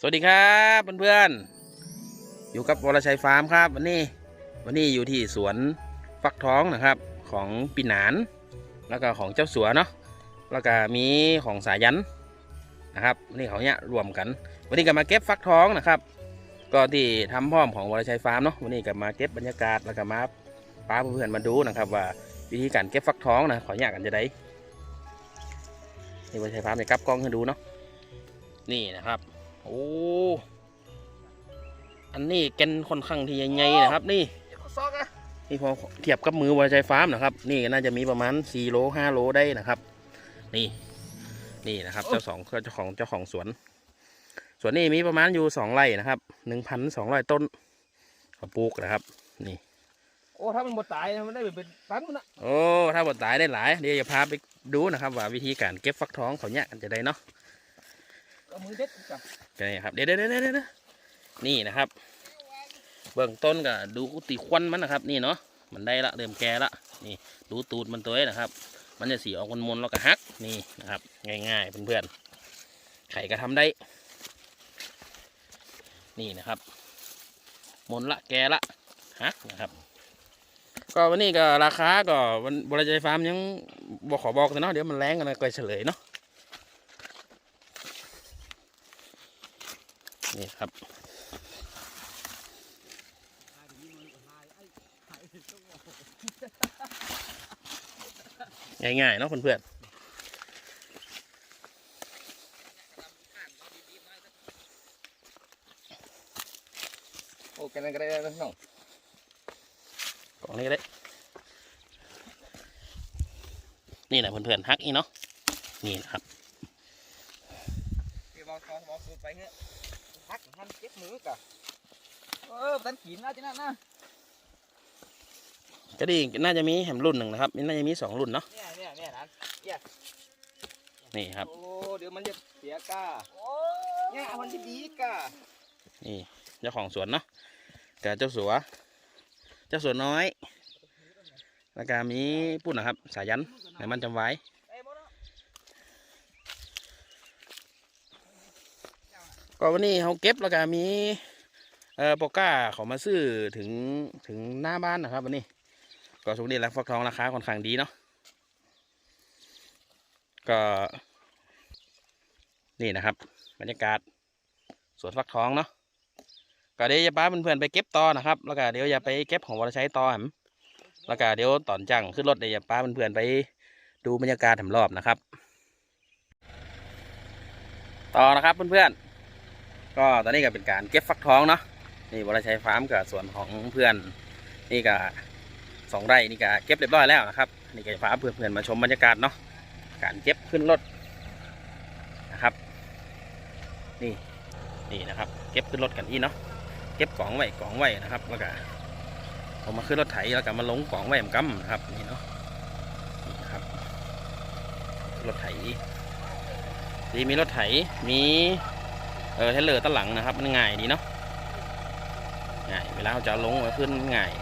สวัสดีครับเพื่อนๆ อยู่กับวรชัยฟาร์มครับ วันนี้วันนี้อยู่ที่สวนฟักทองนะครับของปีหนาน แล้วก็ของเจ้าสัวเนาะแล้วก็มีของสายันนะครับนี่เขาเนี่ยรวมกัน วันนี้ก็มาเก็บฟักทองนะครับก็ที่ทำพร้อมของวรชัยฟาร์มเนาะวันนี้ก็มาเก็บบรรยากาศแล้วก็มาป้าเพื่อนๆมาดูนะครับ ว่าวิธีการเก็บฟักทองนะขออยากกันจะได้นี่วรชัยฟาร์มจะกลับกล้องให้ดูเนาะนี่นะครับ โอ้อันนี้แกนค่อนข้างที่ใหญ่ๆนะครับ นี่ซอกอะนี่พอเทียบกับมือวายใจฟาร์มนะครับ นี่น่าจะมีประมาณ4โล5โลได้นะครับ นี่นี่นะครับ เจ้าสองเจ้าของเจ้าของสวนสวนนี้มีประมาณอยู่สองไร่นะครับหนึ่งพันสองร้อยต้นเขาปลูกนะครับ นี่ โอ้ถ้ามันหมดตายนะมันได้เป็นตันมันนะโอ้ถ้าบดตายได้หลายเดี๋ยวจะพาไปดูนะครับ ว่าวิธีการเก็บฟักทองเขาเนี่ยกันจะได้เนาะ ก็มือเด็ดจ้ะก็นี่ครับ เดี๋ยวเดี๋ยวเดี๋ยวเดี๋ยวนี่นะครับ เบื้องต้นก็ดูตีควันมันนะครับ นี่เนาะ มันได้ละเริ่มแก่ละ นี่ ดูตูดมันตัวนี้นะครับ มันจะสีออกมนๆแล้วก็ฮัก นี่นะครับ ง่ายๆเพื่อนๆ ไข่ก็ทำได้ นี่นะครับมนละแก่ละฮักนะครับ ก็วันนี้ก็ราคาก็วันบริจาคฟาร์มยังบอกขอบอกแต่เนาะเดี๋ยวมันแรงกันนะก็เฉลยเนาะ นี่ครับง่ายๆเนาะเพื่อนโอ้กันนั่นก็ได้แล้วน้องๆกล่องนี้ก็ได้ นี่นะเพื่อนๆฮักอีเนาะ นี่นะครับพี่บอกซองบอกสูตรไปเฮ้ ยฮักหันเจ็บมือกะเออตันขีนนะจีน่านะก็ดีน่าจะมีแหมรุ่นหนึ่งนะครับน่าจะมีสองรุ่นเนาะเนี่ยเนี่ยเนี่ยนะนี่ครับโอ้เดี๋ยวมันจะเสียกาเนี่ยมันจะดีกานี่เจ้าของสวนเนาะกับเจ้าสัว เจ้าสัวน้อย แล้วก็มีปุ่นนะครับ สายันไหนมันจำไว้ไอ้หมดแล้ว ก็วันนี้เขาเก็บแล้วก็มีเอ่อโปก้าเขามาซื้อถึงถึงหน้าบ้านนะครับวันนี้ ก็สุกนี้แล้วฟักทองราคาค่อนข้างดีเนาะก็นี่นะครับ บรรยากาศสวนฟักทองเนาะก็เดี๋ยวจะป้าเพื่อนๆไปเก็บต่อนะครับ แล้วก็เดี๋ยวอย่าไปเก็บของวรชัยต่อแหมแล้วก็เดี๋ยวตอนจังขึ้นรถเดี๋ยวอย่าป้าเพื่อนๆไปดูบรรยากาศถมรอบนะครับ ต่อนะครับเพื่อนๆ ก็ตอนนี้ก็เป็นการเก็บฟักทองเนาะนี่วรชัยฟาร์มกับสวนของเพื่อนนี่ก็สองไร่นี่ก็เก็บเรียบร้อยแล้วนะครับนี่ก็จะพาเพื่อนๆมาชมบรรยากาศเนาะการเก็บขึ้นรถนะครับ นี่นี่นะครับ เก็บขึ้นรถกันอีเนาะเก็บกล่องไว้กล่องไว้นะครับ แล้วก็เอมาขึ้นรถไถแล้วก็มาลงกล่องไว้เหมือนกันนะครับนี่เนาะนี่นครับรถไถดีมีรถไถมี เออเทเลอร์ตั้งหลังนะครับ มันง่ายดีเนาะง่ายเวลาเราจะลงเอาขึ้นง่าย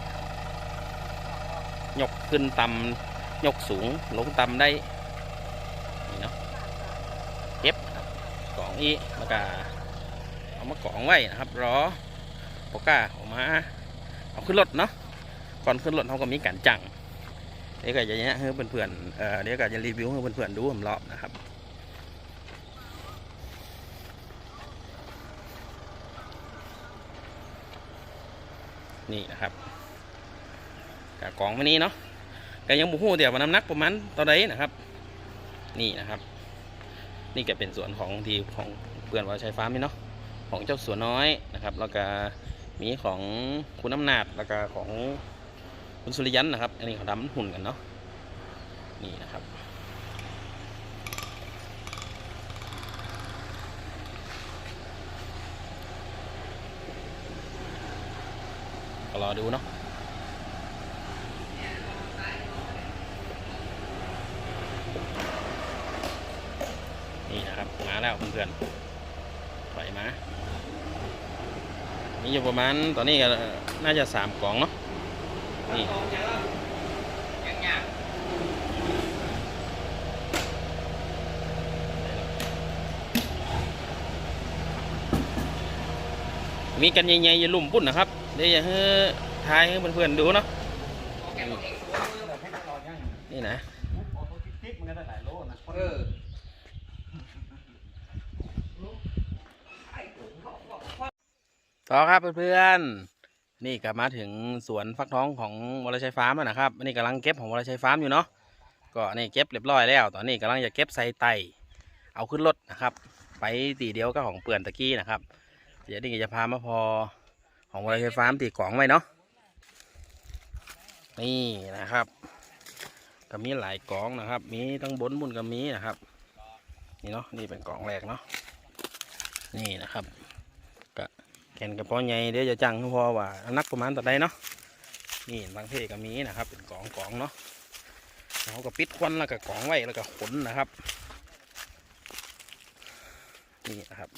ยกขึ้นต่ำยกสูงลงต่ำได้นี่เนาะเก็บกล่องอีแล้วก็เอามากล่องไว้นะครับรอโปก้าออกมาเอาขึ้นรถเนาะก่อนขึ้นรถเขาก็มีการจังเดี๋ยวก็จะเนี่ยให้เพื่อนเออเดี๋ยวก็จะรีวิวให้เพื่อนๆดูผมรอบนะครับ นี่นะครับกับกองวันนี้เนาะก็ยังบุหูเดี๋ยวว่าน้ำหนักประมาณต่อใดนะครับ นี่นะครับ นี่ก็เป็นส่วนของทีของเพื่อนวาชัยฟ้ามีเนาะของเจ้าสัวน้อยนะครับ แล้วก็มีของคุณน้ำนาดแล้วก็ของคุณสุริยันนะครับ อันนี้เขาทำหุ่นกันเนาะนี่นะครับ ก็รอดูเนาะนี่นะครับมาแล้วเพื่อนๆถอยมานี่อยู่ประมาณตอนนี้ก็น่าจะสามกล่องเนาะนี่ ยังยาก มีกันใหญ่ๆอย่าลุ่มปุ่นนะครับเดี๋ยวอย่าให้ทายให้เพื่อนๆดูเนาะนี่นะต่อครับเพื่อนๆนี่ก็มาถึงสวนฟักทองของวรชัยฟาร์มแล้วนะครับนนี้กำลังเก็บของวรชัยฟาร์มอยู่เนาะก็นี่เก็บเรียบร้อยแล้ว ตอนนี้กำลังจะเก็บใส่ไตเอาขึ้นรถนะครับ ไปตีเดียวก็ของเปื่อนตะกี้นะครับ เดี๋ยวนี้ก็จะพามาพอของวรชัยฟาร์มตีกล่องไว้เนาะนี่นะครับก็มีหลายกล่องนะครับ มีทั้งบนบุญก็มีนะครับ นี่เนาะนี่เป็นกล่องแรกเนาะนี่นะครับก็แกนกระเพาะใหญ่เดี๋ยวจะจังพอว่านักประมาณต่อใดเนาะนี่บางเทก็มีนะครับ เป็นกล่องกล่องเนาะเขาก็ปิดควันแล้วก็กล่องไว้แล้วก็ขนนะครับนี่นะครับ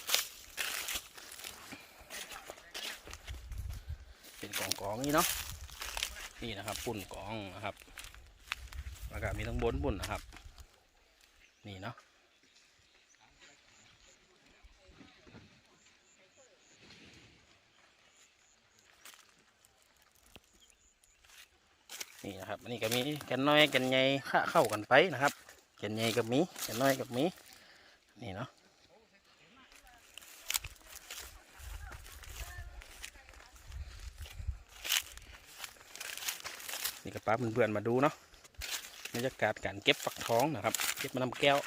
เป็นกล่องกองนี่เนาะนี่นะครับปุ่นกล่องนะครับแล้วก็มีทั้งบนบุ่นนะครับ นี่เนาะนี่นะครับอันนี้ก็มีแกนน้อยแกนใหญ่ข้าเข้ากันไปนะครับแกนใหญ่กับมีแกนน้อยกับมีนี่เนาะ นี่ก็ป้าเพื่อนๆมาดูเนาะบรรยากาศการเก็บฟักทองนะครับ เก็บมะนำแก้ว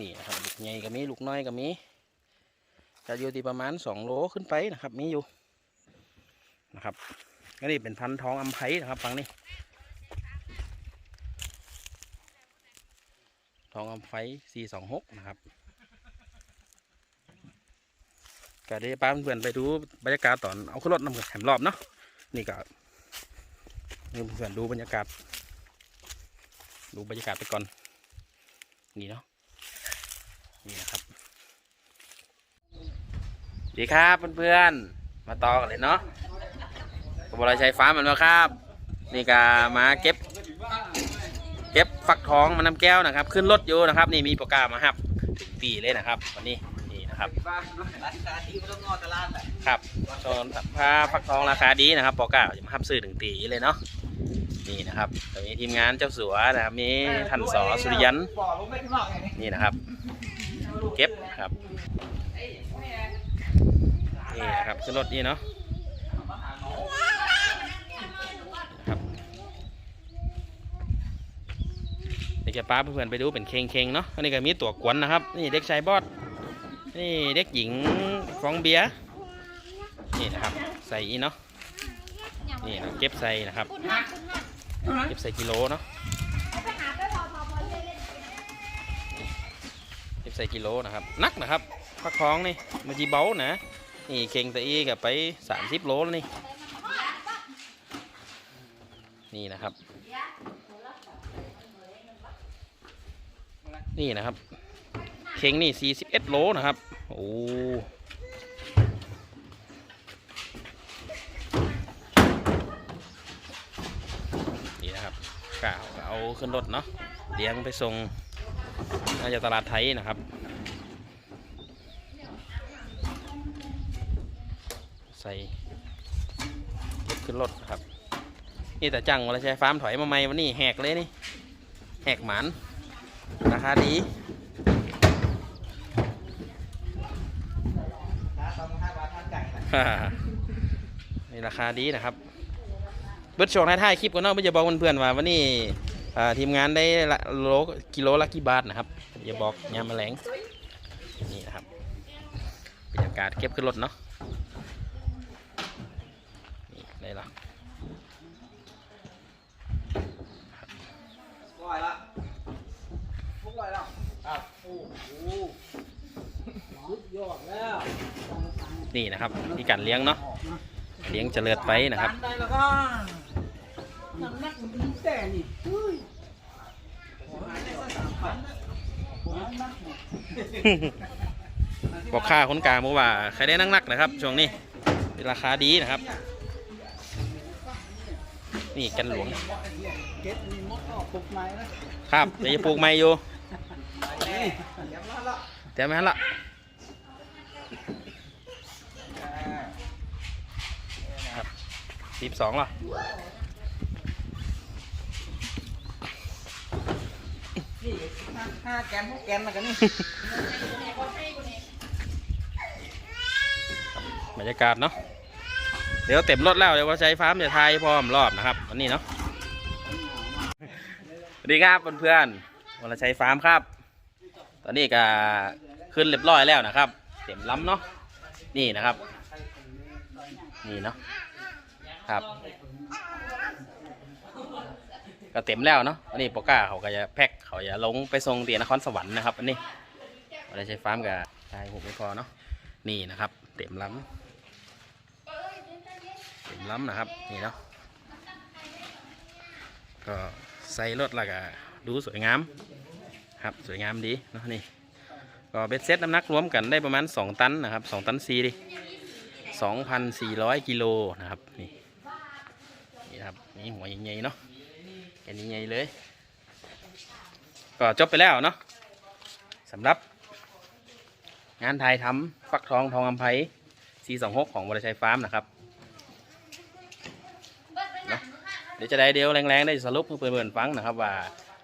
นี่นะครับลูกใหญ่ก็มีลูกน้อยก็มีจะอยู่ที่ประมาณสองโลขึ้นไปนะครับ มีอยู่นะครับก็นี่เป็นพันธุ์ทองอัมไพนะครับฟังนี่ทองอัมไพสี่สองหกนะครับก็ได้ป้าเพื่อนไปดูบรรยากาศตอนเอาขึ้นรถนำแถมรอบเนาะนี่ก็ นี่เพื่อนๆดูบรรยากาศ ดูบรรยากาศไปก่อน นี่เนาะ นี่นะครับดีครับเพื่อนๆ มาต่อกันเลยเนาะกบลชัยฟ้ามันมาครับ นี่ก็มาเก็บ เก็บฟักทองมาน้ำแก้วนะครับ ขึ้นรถอยู่นะครับ นี่มีปรแกรมมาครับถึงปีเลยนะครับ วันนี้นี่นะครับราคาที่ไม่ต้องงอตลาดแหละครับโซนผ้าฟักทองราคาดีนะครับปอก้าจะมาหับซื้อถึงตีเลยเนาะ นี่นะครับจะมีทีมงานเจ้าสัวนะครับมีท่านสอสุริยันบ่อลงไม่ข้างนอกไงนี่นี่นะครับ เก็บครับนี่นะครับขึ้นรถนี่เนาะนะครับเด็กจะป้าเพื่อนๆไปดูเป็นเคงเคงๆเนาะอันนี้ก็มีตัวกวนนะครับ นี่เด็กชายบอสนี่เด็กหญิงฟองเบียร์นี่นะครับ ใส่อีเนาะนี่นะเก็บใส่นะครับ เก็บใส่กิโลเนาะเก็บใส่กิโลนะครับ นักนะครับฟักทองนี่มันจีเบานะ นี่เข่งตะอีกับไปสามสิบโลแล้วนี่ นี่นะครับ นี่นะครับ เข่งนี่สี่สิบเอ็ดโลนะครับ โอ้นี่ นะครับกาเอาขึ้นรถเนาะเลี้ยงไปส่งน่าจะตลาดไทยนะครับ ใส่เก็บขึ้นรถนะครับ นี่แต่จังวันละใช้ฟาร์มถอยมาใหม่วันนี้แหกเลยนี่แหกหมันราคาดีนี่ราคาดีนะครับ บิดช่วงท้ายๆคลิปก็เนาะไม่จะบอกเพื่อนๆว่าวันนี้อ่าทีมงานได้ละโลกิโลละกี่บาทนะครับอย่าบอกยามแมลงนี่นะครับบรรยากาศเก็บขึ้นรถเนาะนี่ได้ละปล่อยละปล่อยแล้วครับโอ้โหสุดยอดแล้วนี่นะครับที่การเลี้ยงเนาะเลี้ยงเจริญไปนะครับได้แล้วก็ น้ำหนักมันดีแต่นี่เฮ้ยผมหาได้สักสามพันนะผมน้ำหนักหมดบอกค่าคนกลางบอกว่าใครได้นั่งนักนะครับ ช่วงนี้ราคาดีนะครับ นี่กันหลวง เก็บมีมดออกปลุกไม้นะครับเดี๋ยวจะปลูกใหม่อยู่นี่เดี๋ยวมาละแต่ไม่ทันละสิบสองเหรอ นี่ห้าห้าแกนหกแกนแล้วกันนี่บรรยากาศเนาะเดี๋ยวเต็มรถแล้วเดี๋ยวว่าใช้ฟาร์มจะทายพร้อมรอบนะครับวันนี้เนาะสวัสดีครับเพื่อนๆวันละใช้ฟาร์มครับ ตอนนี้ก็ขึ้นเรียบร้อยแล้วนะครับ เต็มล้ำเนาะนี่นะครับ นี่เนาะครับ ก็เต็มแล้วเนาะอันนี้โปก้าเขาก็จะแพ็คเขาจะลงไปส่งเตียนครสวรรค์นะครับ อันนี้วันละใช้ฟาร์มกับชายหกไม่พอเนาะนี่นะครับ เต็มล้ำเต็มล้ำนะครับนี่เนาะก็ใส่รถแล้วก็ดูสวยงามครับสวยงามดีเนาะนี่ก็เบ็ดเซ็ตน้ำหนักรวมกันได้ประมาณ 2 ตันนะครับ 2 ตันซีดิ2,400 กิโลนะครับนี่นี่ครับนี่หัวใหญ่ๆเนาะ ค่นี้ใหญ่เลย ก็จบไปแล้วเนาะสำหรับ งานไทยทำฟักทองทองอำไพ426 ของบริชัยฟาร์มนะครับเนาะเดี๋ยวจะได้เดียวแรงๆ ได้สรุปเพื่อนๆฟังนะครับ ว่า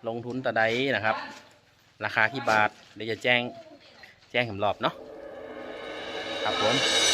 ลงทุนตะไดนะครับ ราคากี่บาทเดี๋ยวจะแจ้งแจ้งเข็มรอบเนาะครับผม